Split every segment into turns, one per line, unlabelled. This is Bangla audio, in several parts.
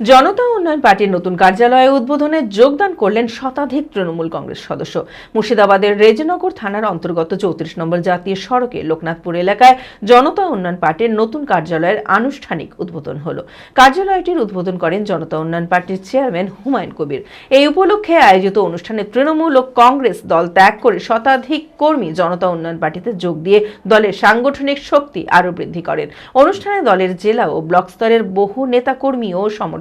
জনতা উন্নয়ন পার্টির নতুন কার্যালয়ে উদ্বোধনে যোগদান করলেন শতাধিক তৃণমূল কংগ্রেস সদস্য। মুর্শিদাবাদের রেজনগর থানার অন্তর্গত চৌত্রিশ নম্বর জাতীয় সড়কে লোকনাথপুর এলাকায় জনতা উন্নয়ন পার্টির নতুন কার্যালয়ের আনুষ্ঠানিক উদ্বোধন হল। কার্যালয়টির উদ্বোধন করেন জনতা উন্নয়ন পার্টির চেয়ারম্যান হুমায়ুন কবির। এই উপলক্ষে আয়োজিত অনুষ্ঠানে তৃণমূল ও কংগ্রেস দল ত্যাগ করে শতাধিক কর্মী জনতা উন্নয়ন পার্টিতে যোগ দিয়ে দলের সাংগঠনিক শক্তি আরও বৃদ্ধি করেন। অনুষ্ঠানে দলের জেলা ও ব্লক স্তরের বহু নেতাকর্মী ও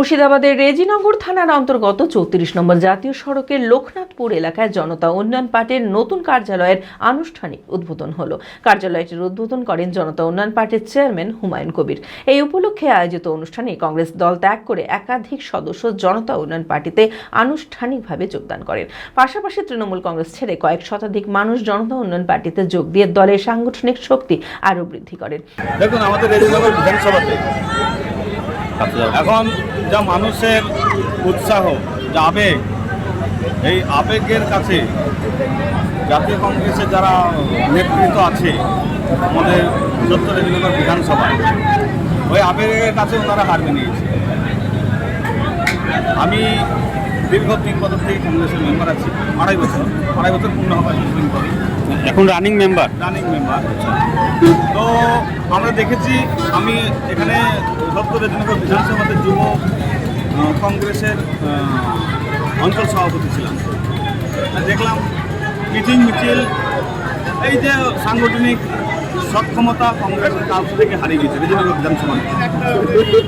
মুর্শিদাবাদের রেজিনগর থানার অন্তর্গত চৌত্রিশ নম্বর জাতীয় সড়কের লোকনাথপুর এলাকায় জনতা উন্নয়ন পার্টির নতুন কার্যালয়ের আনুষ্ঠানিক উদ্বোধন হলো। কার্যালয়টির উদ্বোধন করেন জনতা উন্নয়ন পার্টির চেয়ারম্যান হুমায়ুন কবির। এই উপলক্ষে আয়োজিত অনুষ্ঠানে কংগ্রেস দল ত্যাগ করে একাধিক সদস্য জনতা উন্নয়ন পার্টিতে আনুষ্ঠানিকভাবে যোগদান করেন। পাশাপাশি তৃণমূল কংগ্রেস ছেড়ে কয়েক শতাধিক মানুষ জনতা উন্নয়ন পার্টিতে যোগ দিয়ে দলের সাংগঠনিক শক্তি আরও বৃদ্ধি করেন।
দেখুন, আমাদের এখন যা মানুষের উৎসাহ, যা আবেগ, এই আবেগের কাছে জাতীয় কংগ্রেসের যারা নেতৃত্ব আছে, আমাদের সত্য রেজিনগর বিধানসভায় ওই আবেগের কাছে ওনারা হার নিয়েছে। আমি দীর্ঘ তিন বছর থেকে কংগ্রেসের মেম্বার আছি। আড়াই বছর। আড়াই বছর পূর্ণ হবে কিছুদিন পরে
এখন রানিং মেম্বার
রানিং মেম্বার তো আমরা দেখেছি আমি এখানে সত্য রেজিনগর বিধানসভাতে যুব কংগ্রেসের অঞ্চল সভাপতি ছিলাম। দেখলাম মিটিং মিছিল এই যে সাংগঠনিক সক্ষমতা কংগ্রেসের কাছ থেকে হারিয়ে গেছে রেজিনগর বিধানসভা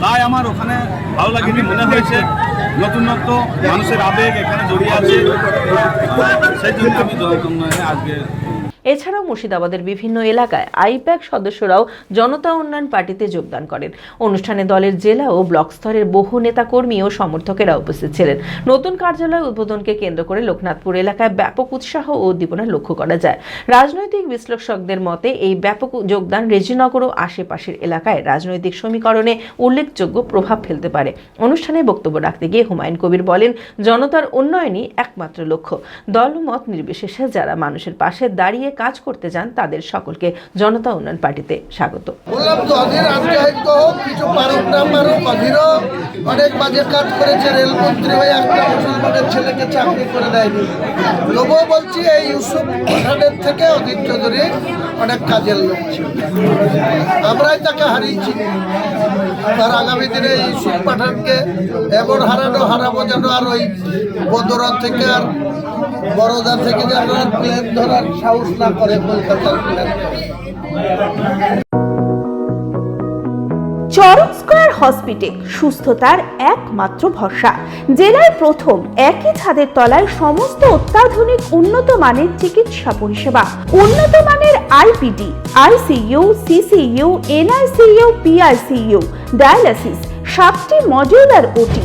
তাই আমার ওখানে ভালো লাগেনি, মনে হয়েছে নতুনত্ব মানুষের আবেগ এখানে জড়িয়ে আছে। সেই জন্য আমি আজকে
এছাড়াও মুর্শিদাবাদের বিভিন্ন এলাকায় আইপ্যাক সদস্যরাও জনতা উন্নয়ন পার্টিতে যোগদান করেন। অনুষ্ঠানে দলের জেলা ও ব্লক স্তরের বহু নেতাকর্মী ও সমর্থকেরা উপস্থিত ছিলেন। নতুন কার্যালয় উদ্বোধনকে কেন্দ্র করে লোকনাথপুর এলাকায় ব্যাপক উৎসাহ ও উদ্দীপনা লক্ষ্য করা যায়। রাজনৈতিক বিশ্লেষকদের মতে, এই ব্যাপক যোগদান রেজিনগর ও আশেপাশের এলাকায় রাজনৈতিক সমীকরণে উল্লেখযোগ্য প্রভাব ফেলতে পারে। অনুষ্ঠানে বক্তব্য রাখতে গিয়ে হুমায়ুন কবির বলেন, জনতার উন্নয়নই একমাত্র লক্ষ্য। দলমত নির্বিশেষে যারা মানুষের পাশে দাঁড়িয়ে কাজ করতে চান তাদের সকলকে। জনতা উন্নয়ন পার্টিতে স্বাগত।
বললাম তো, অধীর হোক, কিছু পারুক না পারুক অনেক বাজে কাজ করেছে রেলমন্ত্রী হয়ে একটা মুসলমানের ছেলেকে চাকরি করে দেয়নি। তবুও বলছি, এই ইউসুফ পাঠানের থেকে অধীর চৌধুরী অনেক কাজের লোক ছিল। আমরাই তাকে হারিয়েছি। তার আগামী দিনে ইউসুফ পাঠানকে এমন হারানো, হারাবো যেন আর ওই বদরা থেকে আর বড়দা থেকে যেন প্লেন ধরার সাহস না করে কলকাতার
চরক স্কয়ার হসপিটাল সুস্থতার একমাত্র ভরসা। জেলায় প্রথম একই ছাদের তলায় সমস্ত অত্যাধুনিক উন্নত মানের চিকিৎসা পরিষেবা। উন্নত মানের IPD ICU CCU NICU PICU dialysis, সাতটি modular OT